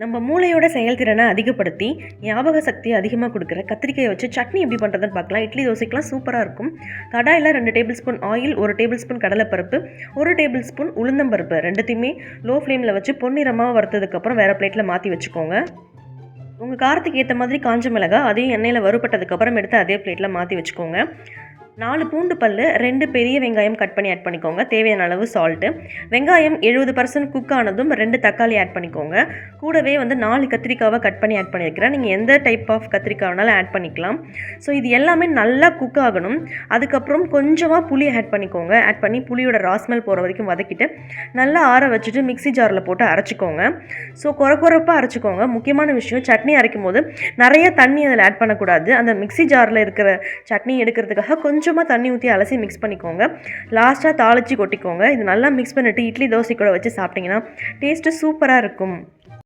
நம்ம மூளையோட செயல்திறனை அதிகப்படுத்தி ஞாபக சக்தியை அதிகமாக கொடுக்குற கத்திரிக்காயை வச்சு சட்னி எப்படி பண்ணுறதுன்னு பார்க்கலாம். இட்லி தோசைக்கெலாம் சூப்பராக இருக்கும். கடாயில் ரெண்டு டேபிள் ஸ்பூன் ஆயில் ஒரு டேபிள் ஸ்பூன் கடலைப்பருப்பு ஒரு டேபிள் ஸ்பூன் உளுந்தம்பருப்பு ரெண்டுத்தையுமே லோ ஃப்ளேமில் வச்சு பொன்னிறமாக வறுத்ததுக்கப்புறம் வேறு பிளேட்டில் மாற்றி வச்சுக்கோங்க. உங்கள் காரத்துக்கு ஏற்ற மாதிரி காஞ்ச மிளகா அதையும் எண்ணெயில் வறுபட்டதுக்கப்புறம் எடுத்து அதே பிளேட்டில் மாற்றி வச்சுக்கோங்க. நாலு பூண்டு பல் ரெண்டு பெரிய வெங்காயம் கட் பண்ணி ஆட் பண்ணிக்கோங்க. தேவையான அளவு சால்ட்டு வெங்காயம் எழுபது பர்சன்ட் குக் ஆனதும் ரெண்டு தக்காளி ஆட் பண்ணிக்கோங்க. கூடவே வந்து நாலு கத்திரிக்காவை கட் பண்ணி ஆட் பண்ணியிருக்கிறேன் நீங்கள் எந்த டைப் ஆஃப் கத்திரிக்காய் வேணாலும் ஆட் பண்ணிக்கலாம். ஸோ இது எல்லாமே நல்லா குக் ஆகணும். அதுக்கப்புறம் கொஞ்சமாக புளி ஆட் பண்ணிக்கோங்க. ஆட் பண்ணி புளியோட ராஸ்மெல் போகிற வரைக்கும் வதக்கிட்டு நல்லா ஆற வச்சுட்டு மிக்ஸி ஜாரில் போட்டு அரைச்சிக்கோங்க. ஸோ குறை குறைப்பாக அரைச்சிக்கோங்க. முக்கியமான விஷயம் சட்னி அரைக்கும் போது நிறைய தண்ணி அதில் ஆட் பண்ணக்கூடாது. அந்த மிக்ஸி ஜாரில் இருக்கிற சட்னி எடுக்கிறதுக்காக கொஞ்சம் கொஞ்சமாக தண்ணி ஊற்றி அலசி மிக்ஸ் பண்ணிக்கோங்க. லாஸ்ட்டாக தாளித்து கொட்டிக்கோங்க. இது நல்லா மிக்ஸ் பண்ணிவிட்டு இட்லி தோசை கூட வச்சு சாப்பிட்டிங்கன்னா டேஸ்ட்டு சூப்பராக இருக்கும்.